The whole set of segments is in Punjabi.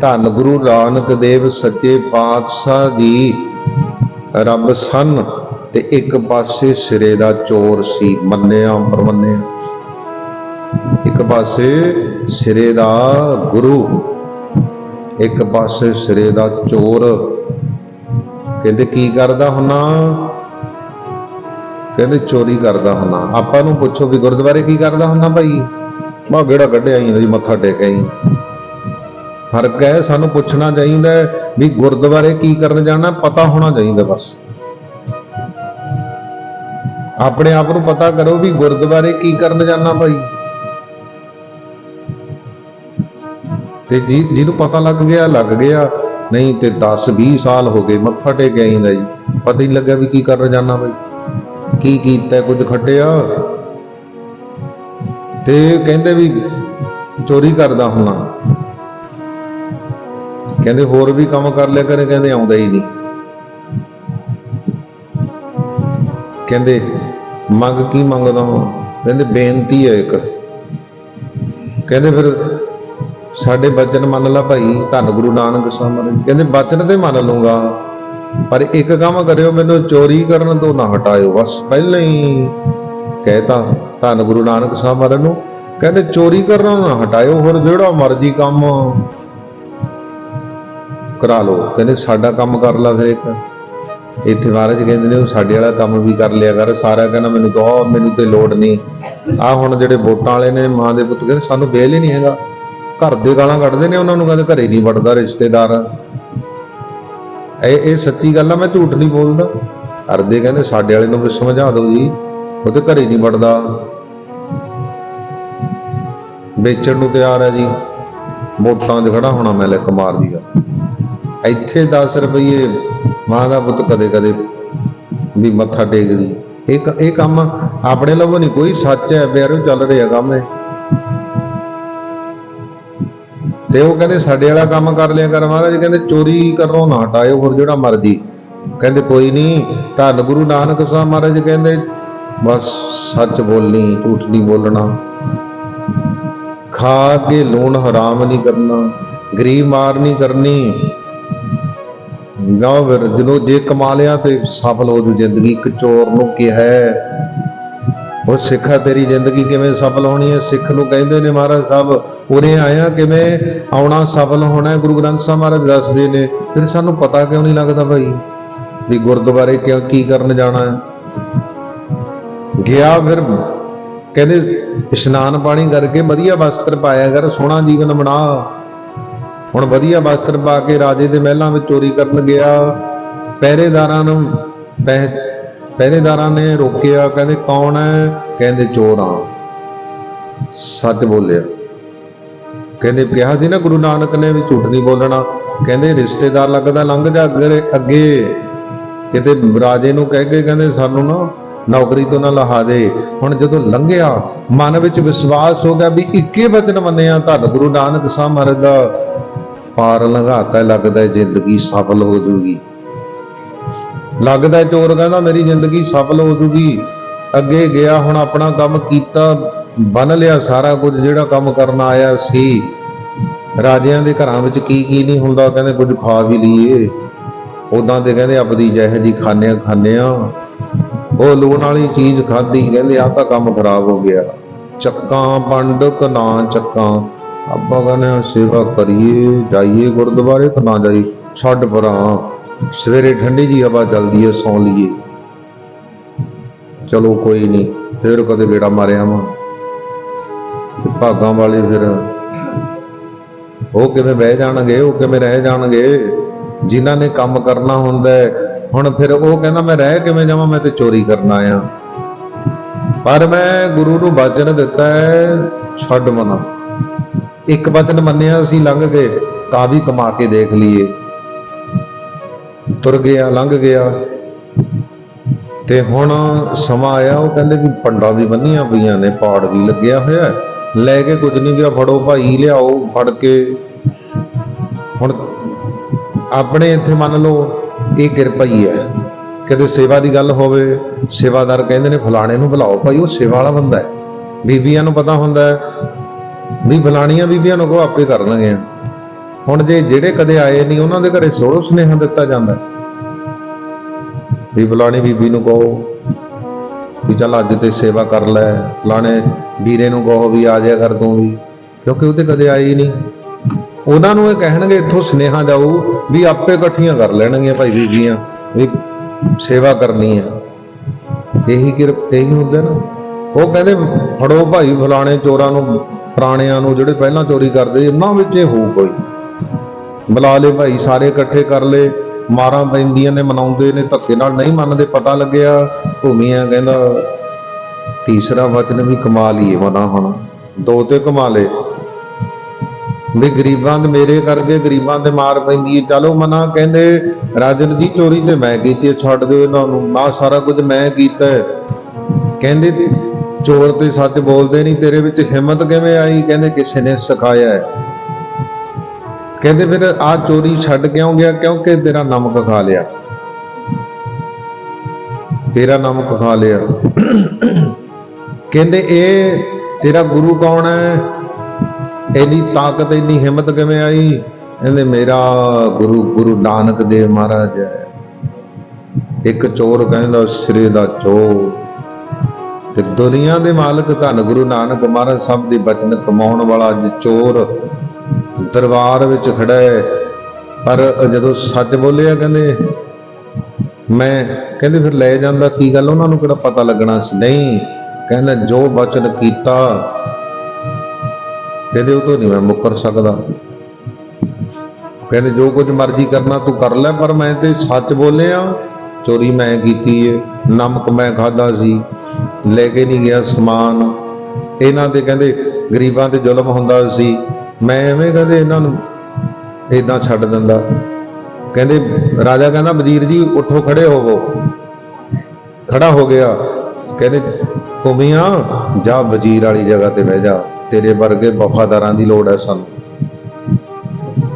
ਧੰਨ ਗੁਰੂ ਨਾਨਕ ਦੇਵ ਸੱਚੇ ਪਾਤਸ਼ਾਹ ਜੀ। ਰੱਬ ਸਨ ਤੇ ਇੱਕ ਪਾਸੇ ਸਿਰੇ ਦਾ ਚੋਰ ਸੀ, ਮੰਨਿਆ, ਪਰਮੰਨਿਆ। ਇੱਕ ਪਾਸੇ ਸਿਰੇ ਦਾ ਗੁਰੂ, ਇੱਕ ਪਾਸੇ ਸਿਰੇ ਦਾ ਚੋਰ। ਕਹਿੰਦੇ, ਕੀ ਕਰਦਾ ਹੁੰਨਾ? ਕਹਿੰਦੇ, ਚੋਰੀ ਕਰਦਾ ਹੁੰਨਾ। ਆਪਾਂ ਨੂੰ ਪੁੱਛੋ ਵੀ ਗੁਰਦੁਆਰੇ ਕੀ ਕਰਦਾ ਹੁੰਨਾ ਭਾਈ? ਮਾ ਗੇੜਾ ਕੱਢਿਆ ਹੀ ਜੀ ਮੱਥਾ ਟੇਕਿਆ ਹੀ ਫ਼ਰਕ ਹੈ ਸਾਨੂੰ ਪੁੱਛਣਾ ਚਾਹੀਦਾ ਹੈ ਵੀ ਗੁਰਦੁਆਰੇ ਕੀ ਕਰਨ ਜਾਣਾ, ਪਤਾ ਹੋਣਾ ਚਾਹੀਦਾ ਬਸ। ਆਪਣੇ ਆਪ ਨੂੰ ਪਤਾ ਕਰੋ ਵੀ ਗੁਰਦੁਆਰੇ ਕੀ ਕਰਨ ਜਾਣਾ ਭਾਈ। ਤੇ ਜੀ, ਜਿਹਨੂੰ ਪਤਾ ਲੱਗ ਗਿਆ ਲੱਗ ਗਿਆ। ਨਹੀਂ ਤੇ 10 20 ਸਾਲ ਹੋ ਗਏ, ਮੱਥਾ ਟੇਕ ਆਈਂਦਾ ਜੀ। ਪਤਾ ਹੀ ਲੱਗਿਆ ਵੀ ਕੀ ਕਰਨ ਜਾਣਾ ਭਾਈ। ਕੀ ਕੀਤਾ, ਕੁਝ ਖੱਟਿਆ? ਤੇ ਕਹਿੰਦੇ ਵੀ ਚੋਰੀ ਕਰਦਾ ਹੁੰਨਾ ਕਹਿੰਦੇ ਹੋਰ ਵੀ ਕੰਮ ਕਰ ਲਿਆ ਕਰੇ, ਕਹਿੰਦੇ ਆਉਂਦਾ ਹੀ ਨਹੀਂ। ਕਹਿੰਦੇ, ਮੰਗ ਕੀ ਮੰਗਦਾ ਹਾਂ ਕਹਿੰਦੇ ਬੇਨਤੀ ਹੈ ਇੱਕ। ਕਹਿੰਦੇ ਫਿਰ ਸਾਡੇ ਬਚਨ ਮੰਨ ਲਾ ਭਾਈ, ਧੰਨ ਗੁਰੂ ਨਾਨਕ ਸਾਹਿਬ ਮਹਾਰਾਜ ਕਹਿੰਦੇ ਬਚਨ ਤੇ ਮੰਨ ਲੂੰਗਾ, ਪਰ ਇੱਕ ਕੰਮ ਕਰਿਓ, ਮੈਨੂੰ ਚੋਰੀ ਕਰਨ ਤੋਂ ਨਾ ਹਟਾਇਓ। ਬਸ ਪਹਿਲਾਂ ਹੀ ਕਹਿਤਾ ਧੰਨ ਗੁਰੂ ਨਾਨਕ ਸਾਹਿਬ ਮਹਾਰਾਜ ਨੂੰ। ਕਹਿੰਦੇ ਚੋਰੀ ਕਰਨਾ ਨਾ ਹਟਾਇਓ, ਹੋਰ ਜਿਹੜਾ ਮਰਜ਼ੀ ਕੰਮ ਕਰਾ ਲਓ। ਕਹਿੰਦੇ ਸਾਡਾ ਕੰਮ ਕਰ ਲਾ ਫਿਰ ਇੱਕ। ਇੱਥੇ ਮਹਾਰਾਜ ਕਹਿੰਦੇ ਨੇ ਉਹ ਸਾਡੇ ਵਾਲਾ ਕੰਮ ਵੀ ਕਰ ਲਿਆ ਕਰ। ਸਾਰਾ ਕਹਿੰਦਾ ਮੈਨੂੰ ਕਹੋ ਮੈਨੂੰ ਤੇ ਲੋੜ ਨਹੀਂ। ਆ ਹੁਣ ਜਿਹੜੇ ਵੋਟਾਂ ਵਾਲੇ ਨੇ ਮਾਂ ਦੇ ਪੁੱਤ, ਕਹਿੰਦੇ ਸਾਨੂੰ ਬੇਲ ਹੀ ਨਹੀਂ ਹੈਗਾ। ਘਰ ਦੇ ਗਾਲਾਂ ਕੱਢਦੇ ਨੇ ਉਹਨਾਂ ਨੂੰ, ਕਹਿੰਦੇ ਘਰੇ ਨਹੀਂ ਵੜਦਾ ਰਿਸ਼ਤੇਦਾਰ। ਇਹ ਇਹ ਸੱਚੀ ਗੱਲ ਆ, ਮੈਂ ਝੂਠ ਨਹੀਂ ਬੋਲਦਾ। ਅਰਦੇ ਕਹਿੰਦੇ ਸਾਡੇ ਵਾਲੇ ਨੂੰ ਵੀ ਸਮਝਾ ਦਿਓ ਜੀ, ਉਹ ਤੇ ਘਰੇ ਨਹੀਂ ਵੜਦਾ। ਵੇਚਣ ਨੂੰ ਤਿਆਰ ਹੈ ਜੀ। ਵੋਟਾਂ 'ਚ ਖੜਾ ਹੋਣਾ ਮੈਂ ਲੈ ਮਾਰ ਦੀ ਆ। ਇੱਥੇ 10 ਰੁਪਏ ਮਾਂ ਦਾ ਪੁੱਤ ਕਦੇ ਕਦੇ ਵੀ ਮੱਥਾ ਟੇਕਦੀ। ਇਹ ਕ- ਇਹ ਕੰਮ ਆਪਣੇ ਲਵੋ ਨਹੀਂ, ਕੋਈ ਸੱਚ ਹੈ ਪਿਆਰੋ ਚੱਲ ਰਿਹਾ ਕੰਮ ਇਹ। ਤੇ ਉਹ ਕਹਿੰਦੇ, ਸਾਡੇ ਵਾਲਾ ਕੰਮ ਕਰ ਲਿਆ ਕਰ ਮਹਾਰਾਜ, ਕਹਿੰਦੇ ਚੋਰੀ ਕਰੋ ਨਾ, ਹਟਾਇਓ ਹੋਰ ਜਿਹੜਾ ਮਰਜ਼ੀ। ਕਹਿੰਦੇ ਕੋਈ ਨਹੀਂ, ਧੰਨ ਗੁਰੂ ਨਾਨਕ ਸਾਹਿਬ ਮਹਾਰਾਜ ਕਹਿੰਦੇ, ਬਸ ਸੱਚ ਬੋਲਣੀ, ਝੂਠ ਨਹੀਂ ਬੋਲਣਾ। ਖਾ ਕੇ ਲੂਣ ਹਰਾਮ ਨਹੀਂ ਕਰਨਾ, ਗਰੀਬ ਮਾਰ ਨਹੀਂ ਕਰਨੀ ਗਾਉ ਫਿਰ ਜਦੋਂ ਜੇ ਕਮਾ ਲਿਆ ਤੇ ਸਫਲ ਹੋ ਜੂ ਜ਼ਿੰਦਗੀ, ਇੱਕ ਚੋਰ ਨੂੰ ਕਿਹਾ ਉਹ ਸਿੱਖਾ ਤੇਰੀ ਜ਼ਿੰਦਗੀ ਕਿਵੇਂ ਸਫਲ ਹੋਣੀ ਹੈ? ਸਿੱਖ ਨੂੰ ਕਹਿੰਦੇ ਨੇ ਮਹਾਰਾਜ ਸਾਹਿਬ, ਉਰੇ ਆਇਆ ਕਿਵੇਂ? ਆਉਣਾ ਸਫਲ ਹੋਣਾ ਗੁਰੂ ਗ੍ਰੰਥ ਸਾਹਿਬ ਮਹਾਰਾਜ ਦੱਸਦੇ ਨੇ, ਫਿਰ ਸਾਨੂੰ ਪਤਾ ਕਿਉਂ ਨਹੀਂ ਲੱਗਦਾ ਭਾਈ ਵੀ ਗੁਰਦੁਆਰੇ ਕਿਉਂ ਕੀ ਕਰਨ ਜਾਣਾ ਹੈ? ਗਿਆ ਫਿਰ, ਕਹਿੰਦੇ, ਇਸ਼ਨਾਨ ਪਾਣੀ ਕਰਕੇ ਵਧੀਆ ਵਸਤਰ ਪਾਇਆ ਕਰ, ਸੋਹਣਾ ਜੀਵਨ ਬਣਾ। ਹੁਣ ਵਧੀਆ ਵਸਤਰ ਪਾ ਕੇ ਰਾਜੇ ਦੇ ਮਹਿਲਾਂ ਵਿੱਚ ਚੋਰੀ ਕਰਨ ਗਿਆ। ਪਹਿਰੇਦਾਰਾਂ ਨੂੰ ਪਹਿ- ਪਹਿਰੇਦਾਰਾਂ ਨੇ ਰੋਕਿਆ, ਕਹਿੰਦੇ, ਕੌਣ ਹੈ? ਕਹਿੰਦੇ, ਚੋਰ ਆ ਸੱਚ ਬੋਲਿਆ। ਕਹਿੰਦੇ, ਕਿਹਾ ਸੀ ਨਾ ਗੁਰੂ ਨਾਨਕ ਨੇ ਵੀ ਝੂਠ ਨਹੀਂ ਬੋਲਣਾ? ਕਹਿੰਦੇ, ਰਿਸ਼ਤੇਦਾਰ ਲੱਗਦਾ ਲੰਘ ਜਾ ਅੱਗੇ। ਕਿਤੇ ਰਾਜੇ ਨੂੰ ਕਹਿ ਕੇ ਕਹਿੰਦੇ, ਸਾਨੂੰ ਨਾ ਨੌਕਰੀ ਤੋਂ ਨਾ ਲਹਾ ਦੇ। ਹੁਣ ਜਦੋਂ ਲੰਘਿਆ, ਮਨ ਵਿੱਚ ਵਿਸ਼ਵਾਸ ਹੋ ਗਿਆ ਵੀ ਇੱਕੇ ਵਚਨ ਮੰਨਿਆ, ਧੰਨ ਗੁਰੂ ਨਾਨਕ ਸਾਹਿਬ ਮਹਾਰਾਜ ਦਾ। ਪਾਰ ਲੰਘਾਤਾ, ਲੱਗਦਾ ਜ਼ਿੰਦਗੀ ਸਫਲ ਹੋ ਜੂਗੀ। ਲੱਗਦਾ ਚੋਰ ਕਹਿੰਦਾ, ਮੇਰੀ ਜ਼ਿੰਦਗੀ ਸਫਲ ਹੋ ਜੂਗੀ। ਅੱਗੇ ਗਿਆ, ਹੁਣ ਆਪਣਾ ਕੰਮ ਕੀਤਾ, ਬਨ ਲਿਆ ਸਾਰਾ ਕੁਝ, ਜਿਹੜਾ ਕੰਮ ਕਰਨ ਆਇਆ ਸੀ। ਰਾਜਿਆਂ ਦੇ ਘਰਾਂ ਵਿੱਚ ਕੀ ਕੀ ਨਹੀਂ ਹੁੰਦਾ ਕਹਿੰਦੇ, ਕੁਝ ਖਾ ਵੀ ਲਈਏ। ਉਦਾਂ ਤੇ ਕਹਿੰਦੇ, ਆਪਦੀ ਜਿਹੋ ਜੀ ਖਾਣੇ ਖਾਣੇ ਆ ਉਹ ਲੂਣ ਵਾਲੀ ਚੀਜ਼ ਖਾਧੀ, ਕਹਿੰਦੇ ਆ ਤਾਂ ਕੰਮ ਖਰਾਬ ਹੋ ਗਿਆ। ਚੱਕਾਂ, ਪੰਡਕ ਨਾ ਚੱਕਾਂ। ਆਪਾਂ ਕਹਿੰਦੇ ਆ ਸੇਵਾ ਕਰੀਏ, ਜਾਈਏ ਗੁਰਦੁਆਰੇ ਤਾਂ ਨਾ ਜਾਈ, ਛੱਡ ਪਰਾਂ। ਸਵੇਰੇ ਠੰਡੀ ਜੀ ਹਵਾ ਚੱਲਦੀ ਹੈ ਸੌਂ ਲਈਏ। ਚਲੋ ਕੋਈ ਨਹੀਂ, ਫੇਰ ਕਦੇ ਗੇੜਾ ਮਾਰਿਆ ਵਾ ਭਾਗਾਂ ਵਾਲੇ ਫਿਰ, ਉਹ ਕਿਵੇਂ ਬਹਿ ਜਾਣਗੇ, ਉਹ ਕਿਵੇਂ ਰਹਿ ਜਾਣਗੇ? ਜਿਨ੍ਹਾਂ ਨੇ ਕੰਮ ਕਰਨਾ ਹੁੰਦਾ ਹੁਣ ਫਿਰ ਉਹ ਕਹਿੰਦਾ, ਮੈਂ ਰਹਿ ਕਿਵੇਂ ਜਾਵਾਂ? ਮੈਂ ਤੇ ਚੋਰੀ ਕਰਨ ਆਇਆ। ਪਰ ਮੈਂ ਗੁਰੂ ਨੂੰ ਵਚਨ ਦਿੱਤਾ ਹੈ ਛੱਡ ਮਨਾ। ਇੱਕ ਵਚਨ ਮੰਨਿਆ ਅਸੀਂ ਲੰਘ ਗਏ ਤਾਂ ਵੀ ਕਮਾ ਕੇ ਦੇਖ ਲਈਏ। ਤੁਰ ਗਿਆ, ਲੰਘ ਗਿਆ। ਤੇ ਹੁਣ ਸਮਾਂ ਆਇਆ, ਉਹ ਕਹਿੰਦੇ ਵੀ ਪੰਡਾ ਵੀ ਬੰਨੀਆਂ ਪਈਆਂ ਨੇ, ਪਾੜ ਵੀ ਲੱਗਿਆ ਹੋਇਆ ਲੈ ਕੇ ਕੁਝ ਨਹੀਂ ਗਿਆ, ਫੜੋ ਭਾਈ, ਲਿਆਓ, ਫੜ ਕੇ। ਹੁਣ ਆਪਣੇ ਇੱਥੇ ਮੰਨ ਲਓ, ਇਹ ਕਿਰਪਾ ਹੀ ਹੈ। ਕਦੇ ਸੇਵਾ ਦੀ ਗੱਲ ਹੋਵੇ, ਸੇਵਾਦਾਰ ਕਹਿੰਦੇ ਨੇ, ਫਲਾਣੇ ਨੂੰ ਬੁਲਾਓ ਭਾਈ, ਉਹ ਸੇਵਾ ਵਾਲਾ ਬੰਦਾ ਹੈ। ਬੀਬੀਆਂ ਨੂੰ ਪਤਾ ਹੁੰਦਾ ਹੈ ਵੀ ਫਲਾਣੀਆਂ ਬੀਬੀਆਂ ਨੂੰ ਕੋ ਆਪੇ ਕਰ ਲੈਣਗੇ। ਹੁਣ ਜੇ ਜਿਹੜੇ ਕਦੇ ਆਏ ਨਹੀਂ, ਉਹਨਾਂ ਦੇ ਘਰੇ ਸੋਹਣਾ ਸੁਨੇਹਾ ਦਿੱਤਾ ਜਾਂਦਾ। ਵੀ ਫਲਾਣੀ ਬੀਬੀ ਨੂੰ ਕਹੋ ਵੀ ਚੱਲ ਅੱਜ ਤੇ ਸੇਵਾ ਕਰ ਲੈ, ਫਲਾਣੇ ਵੀਰੇ ਨੂੰ ਕਹੋ ਵੀ ਆ ਜਾਇਆ ਕਰ ਤੂੰ ਵੀ, ਕਿਉਂਕਿ ਉਹ ਤੇ ਕਦੇ ਆਏ ਹੀ ਨਹੀਂ। ਉਹਨਾਂ ਨੂੰ ਇਹ ਕਹਿਣਗੇ, ਇੱਥੋਂ ਸੁਨੇਹਾ ਜਾਊ ਵੀ ਆਪੇ ਇਕੱਠੀਆਂ ਕਰ ਲੈਣਗੀਆਂ ਭਾਈ ਬੀਬੀਆਂ, ਵੀ ਸੇਵਾ ਕਰਨੀ ਆ। ਇਹੀ ਕਿ ਇਹੀ ਹੁੰਦਾ ਨਾ। ਉਹ ਕਹਿੰਦੇ, ਫੜੋ ਭਾਈ ਫਲਾਣੇ ਚੋਰਾਂ ਨੂੰ ਪੁਰਾਣਿਆਂ ਨੂੰ ਜਿਹੜੇ ਪਹਿਲਾਂ ਚੋਰੀ ਕਰਦੇ, ਉਹਨਾਂ ਵਿੱਚ ਇਹ ਹੋਊ ਕੋਈ। ਬੁਲਾ ਲਏ ਭਾਈ, ਸਾਰੇ ਇਕੱਠੇ ਕਰ ਲਏ ਮਾਰਾਂ ਪੈਂਦੀਆਂ ਨੇ, ਮਨਾਉਂਦੇ ਨੇ, ਧੱਕੇ ਨਾਲ ਨਹੀਂ ਮੰਨਦੇ, ਪਤਾ ਲੱਗਿਆ। ਭੂਮੀਆਂ ਕਹਿੰਦਾ, ਤੀਸਰਾ ਵਚਨ ਵੀ ਕਮਾ ਲਈਏ, ਮਨਾ ਹੁਣ। ਦੋ ਤੇ ਕਮਾ ਲਏ ਵੀ ਗਰੀਬਾਂ ਦੇ ਮੇਰੇ ਕਰਕੇ ਗਰੀਬਾਂ ਤੇ ਮਾਰ ਪੈਂਦੀ ਹੈ ਚਲੋ ਮਨਾ ਕਹਿੰਦੇ, ਰਾਜਨ ਜੀ, ਚੋਰੀ ਤੇ ਮੈਂ ਕੀਤੀ ਛੱਡ ਦਿਓ ਇਹਨਾਂ ਨੂੰ। ਨਾ ਸਾਰਾ ਕੁਝ ਮੈਂ ਕੀਤਾ ਕਹਿੰਦੇ ਚੋਰ ਤੇ ਸੱਚ ਬੋਲਦੇ ਨਹੀਂ, ਤੇਰੇ ਵਿੱਚ ਹਿੰਮਤ ਕਿਵੇਂ ਆਈ? ਕਹਿੰਦੇ ਕਿਸੇ ਨੇ ਸਿਖਾਇਆ ਹੈ। ਕਹਿੰਦੇ ਫਿਰ ਆ ਚੋਰੀ ਛੱਡ ਕਿਉਂ ਗਿਆ? ਕਿਉਂਕਿ ਤੇਰਾ ਨਮਕ ਖਾ ਲਿਆ। ਤੇਰਾ ਨਮਕ ਖਾ ਲਿਆ। ਕਹਿੰਦੇ ਇਹ ਤੇਰਾ ਗੁਰੂ ਕੌਣ ਹੈ? ਇਹਦੀ ਤਾਕਤ ਇੰਨੀ ਹਿੰਮਤ ਕਿਵੇਂ ਆਈ? ਕਹਿੰਦੇ ਮੇਰਾ ਗੁਰੂ ਗੁਰੂ ਨਾਨਕ ਦੇਵ ਮਹਾਰਾਜ ਹੈ। ਇੱਕ ਚੋਰ ਕਹਿੰਦਾ, ਸਿਰੇ ਦਾ ਚੋਰ। ਤੇ ਦੁਨੀਆ ਦੇ ਮਾਲਕ ਧੰਨ ਗੁਰੂ ਨਾਨਕ ਮਹਾਰਾਜ ਸਾਹਿਬ ਦੇ ਬਚਨ ਕਮਾਉਣ ਵਾਲਾ ਅੱਜ ਚੋਰ ਦਰਬਾਰ ਵਿੱਚ ਖੜਾ ਹੈ। ਪਰ ਜਦੋਂ ਸੱਚ ਬੋਲਿਆ ਕਹਿੰਦੇ, ਮੈਂ ਕਹਿੰਦੇ ਫਿਰ ਲੈ ਜਾਂਦਾ, ਕੀ ਗੱਲ ਉਹਨਾਂ ਨੂੰ ਕਿਹੜਾ ਪਤਾ ਲੱਗਣਾ ਸੀ? ਨਹੀਂ, ਕਹਿੰਦਾ ਜੋ ਬਚਨ ਕੀਤਾ, ਕਹਿੰਦੇ ਉਹ ਤੋਂ ਨਹੀਂ ਮੈਂ ਮੁੱਕਰ ਸਕਦਾ। ਕਹਿੰਦੇ ਜੋ ਕੁਝ ਮਰਜ਼ੀ ਕਰਨਾ ਤੂੰ ਕਰ ਲੈ, ਪਰ ਮੈਂ ਤੇ ਸੱਚ ਬੋਲਿਆ, ਚੋਰੀ ਮੈਂ ਕੀਤੀ ਏ। ਨਮਕ ਮੈਂ ਖਾਦਾ ਸੀ, ਲੈ ਕੇ ਨਹੀਂ ਗਿਆ ਸਮਾਨ। ਇਹਨਾਂ ਤੇ ਕਹਿੰਦੇ ਗਰੀਬਾਂ ਤੇ ਜ਼ੁਲਮ ਹੁੰਦਾ ਸੀ। ਮੈਂ ਐਵੇਂ ਕਹਿੰਦੇ ਇਹਨਾਂ ਨੂੰ ਇਦਾਂ ਛੱਡ ਦਿੰਦਾ। ਕਹਿੰਦੇ ਰਾਜਾ ਕਹਿੰਦਾ, ਵਜ਼ੀਰ ਜੀ, ਉੱਠੋ, ਖੜੇ ਹੋਵੋ। ਖੜਾ ਹੋ ਗਿਆ। ਕਹਿੰਦੇ ਕੁਮੀਆਂ ਜਾ ਵਜ਼ੀਰ ਵਾਲੀ ਜਗ੍ਹਾ ਤੇ ਬਹਿ ਜਾ। ਤੇਰੇ ਵਰਗੇ ਵਫਾਦਾਰਾਂ ਦੀ ਲੋੜ ਹੈ ਸਾਨੂੰ।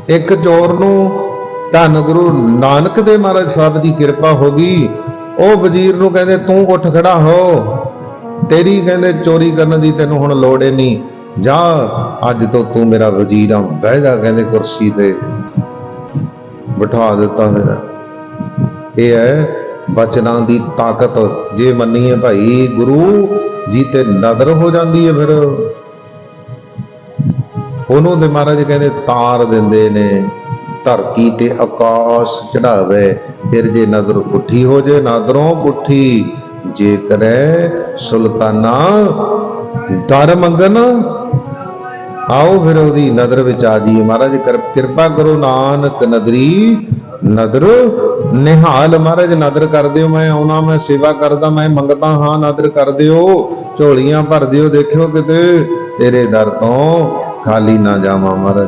ਇੱਕ ਚੋਰ ਨੂੰ ਧੰਨ ਗੁਰੂ ਨਾਨਕ ਦੇ ਮਹਾਰਾਜ ਸਾਹਿਬ ਦੀ ਕਿਰਪਾ ਹੋ ਗਈ। ਉਹ ਵਜ਼ੀਰ ਨੂੰ ਕਹਿੰਦੇ, ਤੂੰ ਉੱਠ ਖੜਾ ਹੋ। ਤੇਰੀ ਕਹਿੰਦੇ, ਚੋਰੀ ਕਰਨ ਦੀ ਤੈਨੂੰ ਹੁਣ ਲੋੜ ਏ ਨਹੀਂ। ਜਾ, ਅੱਜ ਤੋਂ ਤੂੰ ਮੇਰਾ ਵਜ਼ੀਰ ਆ। ਬਹਿ ਜਾ, ਕਹਿੰਦੇ ਕੁਰਸੀ ਤੇ। ਬਿਠਾ ਦਿੱਤਾ ਫਿਰ। ਇਹ ਹੈ ਬਚਨਾਂ ਦੀ ਤਾਕਤ। ਜੇ ਮੰਨੀਏ ਭਾਈ, ਗੁਰੂ ਜੀ ਤੇ ਨਦਰ ਹੋ ਜਾਂਦੀ ਹੈ ਫਿਰ। ਉਹਨੂੰ ਤੇ ਮਹਾਰਾਜ ਕਹਿੰਦੇ, ਤਾਰ ਦਿੰਦੇ ਨੇ। ਧਰਤੀ ਤੇ ਆਕਾਸ਼ ਚੜਾਵੇ, ਫਿਰ ਜੇ ਨਜ਼ਰ ਪੁੱਠੀ ਹੋ ਜੇ ਨਜ਼ਰੋਂ ਪੁੱਠੀ। ਜੇ ਕਰੇ ਸੁਲਤਾਨਾ ਦਰ ਮੰਗਨ ਆਓ ਫਿਰ ਉਹਦੀ ਨਜ਼ਰ ਵਿੱਚ ਆ ਜੀ ਮਹਾਰਾਜ ਕਿਰਪਾ ਕਰੋ ਨਾਨਕ ਨਦਰੀ ਨਦਰ ਨਿਹਾਲ। ਮਹਾਰਾਜ, ਨਦਰ ਕਰ ਦਿਓ, ਮੈਂ ਆਉਣਾ, ਮੈਂ ਸੇਵਾ ਕਰਦਾ, ਮੈਂ ਮੰਗਦਾ ਹਾਂ, ਨਦਰ ਕਰ ਦਿਓ। ਝੋਲੀਆਂ ਭਰ ਦਿਓ, ਦੇਖਿਓ ਕਿਤੇ ਤੇਰੇ ਦਰ ਤੋਂ ਖਾਲੀ ਨਾ ਜਾਵਾਂ। ਮਹਾਰਾਜ